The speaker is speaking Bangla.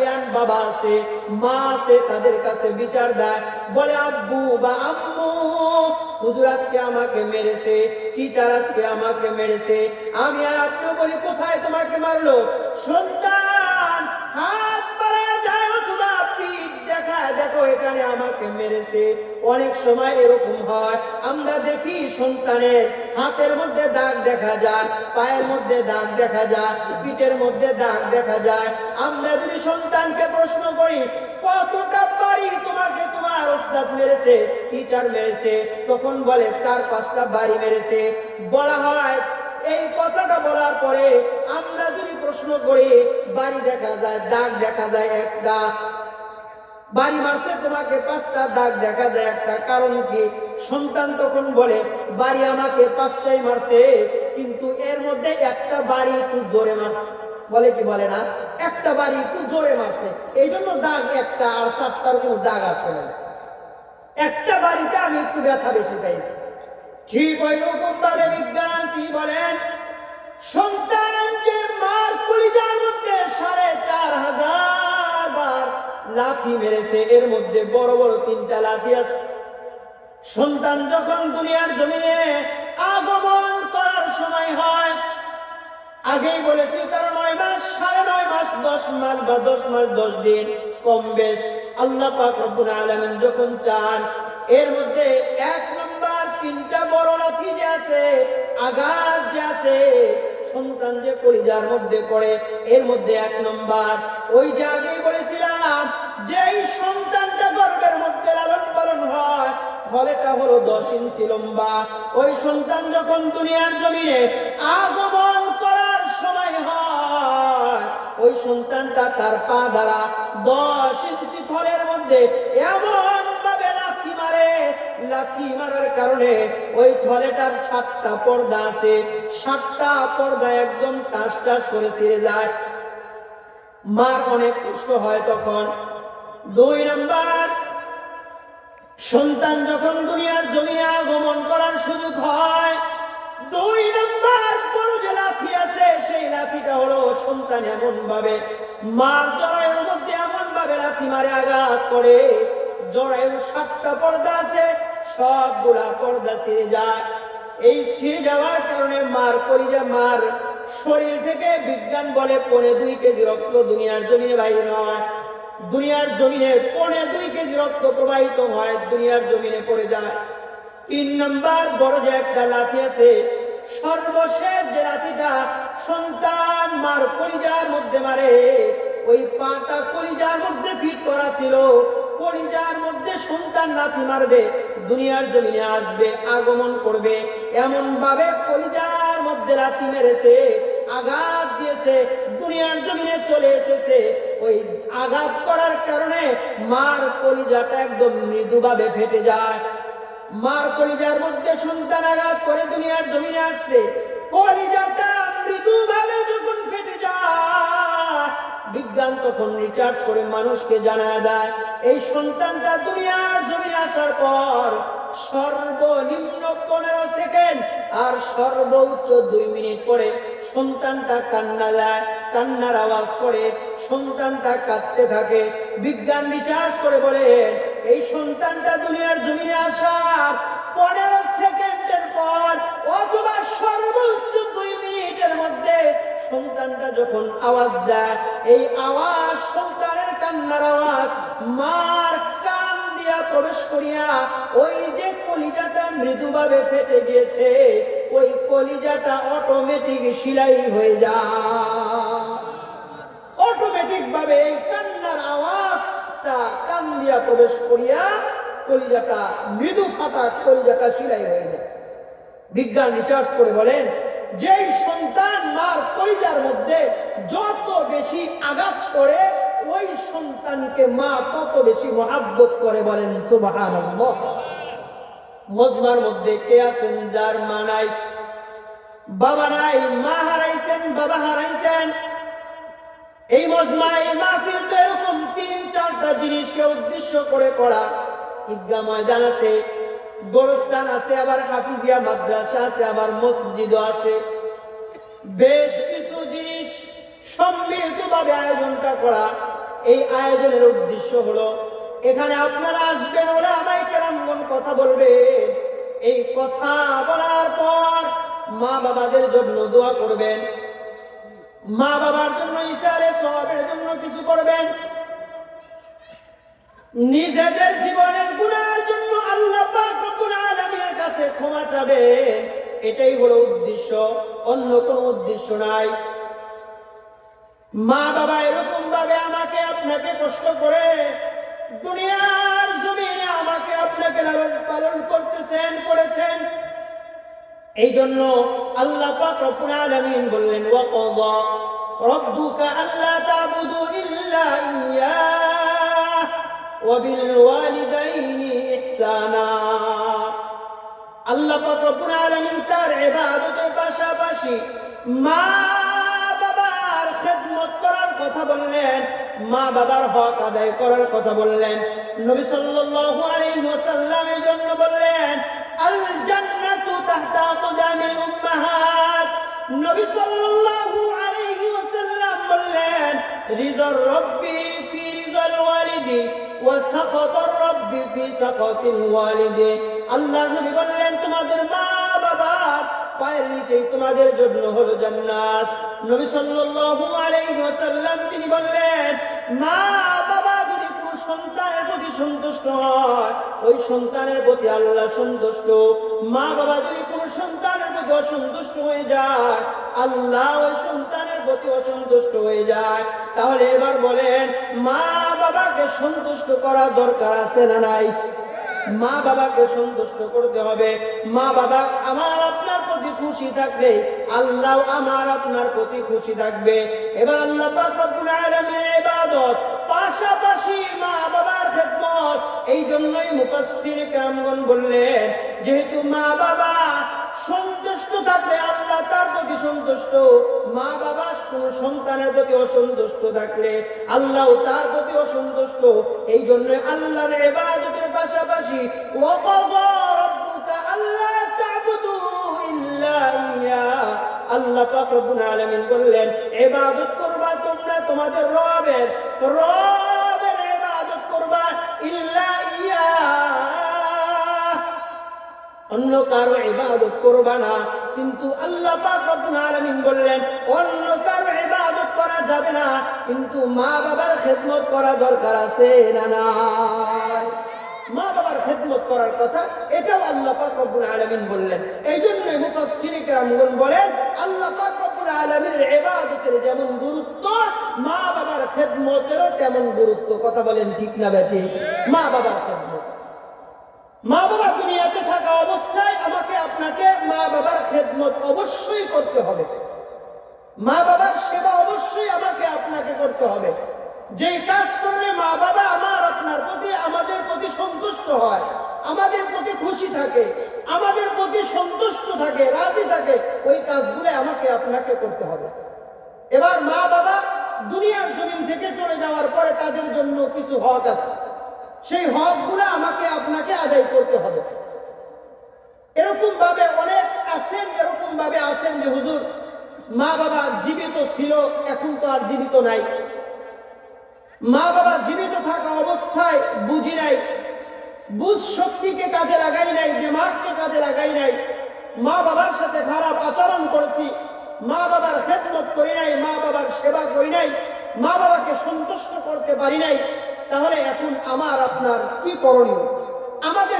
গার্ডিয়ান বাবা আছে, মা আছে, তাদের কাছে বিচার দেয়। বলে, আব্বু বা আম্মু, হুজুর আজকে আমাকে মেরেছে টিচার আজকে আমাকে মেরেছে, আমি আর আপনি বলি, কোথায় তোমাকে মারলো? সন্তান, হাত বাড়ায় যায় অথবা পিঠ দেখায় দেখো, এখানে আমাকে মেরেছে। অনেক সময় এরকম হয়। আমরা দেখি সন্তানের হাতের মধ্যে দাগ দেখা যায়, পায়ের মধ্যে দাগ দেখা যায়, পিঠের মধ্যে দাগ দেখা যায়। আমরা যদি সন্তানকে প্রশ্ন করি, কতটা বাড়ি তোমাকে তোমার ওস্তাদ মেরেছে টিচার মেরেছে? তখন বলে, চার পাঁচটা বাড়ি মেরেছে। বলা হয়, এই কথাটা বলার পরে আমরা যদি প্রশ্ন করি, বাড়ি দেখা যায়, দাগ দেখা যায় একটা বাড়ি মারছে, তোমাকে পাঁচটা দাগ দেখা যায় একটা। কারণ কি? সন্তান তখন বলে, বাড়ি আমাকে পাঁচটাই মারছে, কিন্তু এর মধ্যে একটা বাড়ি একটু জোরে মারছে। বলে কি বলে না? একটা বাড়ি একটু জোরে মারছে। এই জন্য দাগ একটা আর চারটার কোনো দাগ আসে না। একটা বাড়িতে আমি একটু ব্যথা বেশি পাইছি ঠিক ওই রকম ভাবে বিজ্ঞান কি বলেন? সন্তান লাথি মেরেছে, এর মধ্যে বড় বড় তিনটা লাথি আছে। সন্তান যখন দুনিয়ার জমিনে আগমন করার সময় হয়, আগেই বলেছি তার নয় মাস, সাড়ে নয় মাস, দশ মাস বা দশ মাস, দশ দিন কম বেশ। আল্লাহ পাক রব্বুল আলামিন যখন চান, এর মধ্যে এক নম্বর তিনটা বড় লাথি যে আছে, আঘাত যে আছে সন্তান যে কলিজার মধ্যে করে এর মধ্যে এক নম্বর। ওই যে আগেই বলেছিলাম, যেই সন্তানটা গর্ভের মধ্যে লালন পালন হয়, ফলেটা হলো দশ ইঞ্চি লম্বা। ওই সন্তান যখন দুনিয়ার জমিনে আগমন করার সময় হয়, ওই সন্তানটা তার পা দ্বারা দশ ইঞ্চি ফলের মধ্যে এমন লাথি মারার কারণে ওই থলেটার সাতটা পর্দা আছে। সাতটা পর্দা একদম টাস টাস করে ছিঁড়ে যায়। মার অনেক কষ্ট হয় তখন। দুই নাম্বার, সন্তান যখন দুনিয়ার জমিনে আগমন করার সুযোগ হয়, দুই নম্বর বড় যে লাথি আছে, সেই লাথিটা হলো সন্তান এমন ভাবে মার জরায়ুর মধ্যে এমন ভাবে লাথি মারে আঘাত করে। জরায়ুর সাতটা পর্দা আছে সবগুলা পর্দা ছিঁড়ে যায়। এই ছিঁড়ে যাওয়ার কারণে মার পরিজা, মার শরীর থেকে বিজ্ঞান বলে পনে দুই কেজি রক্ত দুনিয়ার জমিনে বাহির হয়। দুনিয়ার জমিনে পনে দুই কেজি রক্ত প্রবাহিত হয়, দুনিয়ার জমিনে পড়ে যায়। তিন নম্বর বড় যে একটা লাঠি আছে, সর্বশেষ যে লাঠিটা সন্তান মার কলিজার মধ্যে মারে, ওই পাটা কলিজার মধ্যে ফিট করা ছিল, কলিজার মধ্যে সন্তান লাথি মারবে। দুনিয়ার জমিনে আসবে, আগমন করবে। এমন ভাবে কলিজার মধ্যে রাতি মেরেছে, আঘাত দিয়েছে, দুনিয়ার জমিনে চলে এসেছে। ওই আঘাত করার কারণে মার কলিজাটা একদম মৃদুভাবে ফেটে যায়। মার কলিজার মধ্যে সন্তান আঘাত করে দুনিয়ার জমিনে আসছে। রিচার্জ করে মানুষকে জানা দেয়। এই সন্তানটা দুনিয়ার জমিনে আসার পর সর্বনিম্ন পনেরো সেকেন্ড আর সর্বোচ্চ দুই মিনিট পরে সন্তানটা কান্না দেয়, কান্নার আওয়াজ করে, সন্তানটা কাঁদতে থাকে, বিজ্ঞান রিচার্জ করে বলে, এই সন্তানটা দুনিয়ার জমিনে আসার পনেরো সেকেন্ডের পর অথবা সর্বোচ্চ দুই মিনিটের মধ্যে সন্তানটা যখন আওয়াজ দেয়, এই আওয়াজ মার কান দিয়া প্রবেশ করিয়া ওই যে কলিজাটা মৃদুভাবে ফেটে গিয়েছে, ওই কলিজাটা অটোমেটিক সিলাই হয়ে যায়। অটোমেটিক ভাবে এই কান্নার আওয়াজটা কান দিয়া প্রবেশ করিয়া কলিজাটা মৃদু ফাটা কলিজাটা সিলাই হয়ে যায়। বিজ্ঞান রিচার্জ করে বলেন, যেই সন্তান মার কলিজার মধ্যে যত বেশি আঘাত করে ওই সন্তানকে মা তত বেশি মহাব্বত করে বলেন সুবাহান মজমার মধ্যে কে আছেন যার মা নাই? বাবা নাই, মা হারাইছেন, বাবা হারাইছেন। এই মজমায় মাহফিল তো এরকম তিন, চারটা জিনিসকে উদ্দেশ্য করে করা। ঈদগাহ ময়দান আছে, গোরস্থান আছে, আবার হাফিজিয়া মাদ্রাসা আছে, আবার মসজিদও আছে। বেশ কিছু জিনিস সম্মিলিত ভাবে আয়োজনটা করা। এই আয়োজনের উদ্দেশ্য হলো, এখানে আপনারা আসবেন ওরা আমায় কেরামগণ কথা বলবেন। এই কথা বলার পর মা বাবাদের জন্য দোয়া করবেন। মা বাবার জন্য ইসারে সবের জন্য কিছু করবেন। নিজেদের জীবনের গুণার জন্য আল্লাহ আলামিনের কাছে ক্ষমা চাবেন। এটাই হলো উদ্দেশ্য। অন্য কোনো উদ্দেশ্য নাই। মা বাবা এরকম ভাবে আমাকে আপনাকে কষ্ট করে দুনিয়ার জমিনে আমাকে আপনাকে লালন পালন করতেছেন, করেছেন। এই জন্য আল্লাহ পাক রব্বুল আলামিন বললেন ওয়াকাদা রব্বুকা আল্লা তা'বুদু ইল্লা ইয়্যাহ ওয়া বিল ওয়ালিদাইনি ইহসানা। আল্লাহ পাক রব্বুল আলামিন তার ইবাদতের পাশাপাশি মা বললেন, মা বাবার হক আদায় করার কথা বললেন। নবী সাল্লাল্লাহু আলাইহি ওয়াসাল্লামের জন্য বললেন আল জান্নাতু তাহতা আকদামিল উম্মাহাত। নবী সাল্লাল্লাহু আলাইহি ওয়াসাল্লাম বললেন রিদার রব্বি ফি রিদাল ওয়ালিদি ওয়া সাখাতার রব্বি ফি সাখাতিল ওয়ালিদি। আল্লাহর নবী বললেন, তোমাদের মা বাবা পায়ের নিচেই তোমাদের জন্য হলো জান্নাত। নবী সাল্লাল্লাহু আলাইহি ওয়াসাল্লাম তিনি বললেন, মা, বাবা যদি কোনো সন্তানের প্রতি সন্তুষ্ট হয়, ওই সন্তানের প্রতি আল্লাহ সন্তুষ্ট। মা, বাবা যদি কোনো সন্তানের প্রতি অসন্তুষ্ট হয়ে যায়, আল্লাহ ওই সন্তানের প্রতি অসন্তুষ্ট হয়ে যায়। তাহলে এবার বলেন, মা, বাবাকে সন্তুষ্ট করা দরকার আছে না নাই? মা বাবাকে সন্তুষ্ট করতে হবে। মা বাবা আমার আপনার প্রতি খুশি থাকবে। আল্লাহ আমার আপনার প্রতি খুশি থাকবে। এবার আল্লাহ ইবাদত, পাশাপাশি মা বাবার খেদমত। এই জন্যই মুফাসসির কেরামগণ বললেন, যেহেতু মা বাবা সন্তুষ্ট থাকলে আল্লাহ প্রতি সন্তুষ্ট, মা বাবা সন্তানের প্রতি অসন্তুষ্ট থাকলে আল্লাহ তার প্রতি অসন্তুষ্ট। এই জন্য আল্লাহর ইবাদতের পাশাপাশি আল্লাহ বললেন করবা তোমরা তোমাদের রবের রবের ইবাদত করবা ইল্লা ইয়্যা অন্য কারও ইবাদত করবা না কিন্তু আল্লাহ আলামিন বললেন, অন্য কারও ইবাদত করা যাবে না, কিন্তু মা বাবার খেদমত করা দরকার আছে না না মা বাবার খেদমত করার কথা এটাও আল্লাহ পাক বললেন। এই জন্য বলেন যেমন গুরুত্ব, মা বাবার তেমন গুরুত্ব। কথা বলেন ঠিক না বেটি মা বাবার খেদমত। মা বাবা দুনিয়াতে থাকা অবস্থায় আমাকে আপনাকে মা বাবার খেদমত অবশ্যই করতে হবে। মা বাবার সেবা অবশ্যই আমাকে আপনাকে করতে হবে। যেই কাজ করলে মা বাবা আমার আপনার প্রতি, আমাদের প্রতি সন্তুষ্ট হয়, আমাদের প্রতি খুশি থাকে, আমাদের প্রতি সন্তুষ্ট থাকে, রাজি থাকে, ওই কাজগুলো আমাকে আপনাকে করতে হবে। এবার মা বাবা দুনিয়ার জমিন থেকে চলে যাওয়ার পরে তাদের জন্য কিছু হক আছে। সেই হকগুলো আমাকে আপনাকে আদায় করতে হবে। এরকম ভাবে অনেক আছেন, এরকম ভাবে আছেন যে, হুজুর মা বাবা জীবিত ছিল, এখন তো আর জীবিত নাই। মা বাবা জীবিত থাকা অবস্থায় বুঝি নাই, বুঝ শক্তিকে কাজে লাগাই নাই, দেমাগকে কাজে লাগাই নাই। মা বাবার সাথে খারাপ আচরণ করেছি মা বাবার খেদমত করি নাই মা বাবার সেবা করি নাই মা বাবাকে সন্তুষ্ট করতে পারি নাই। তাহলে এখন আমার আপনার কি করণীয়? আমাদের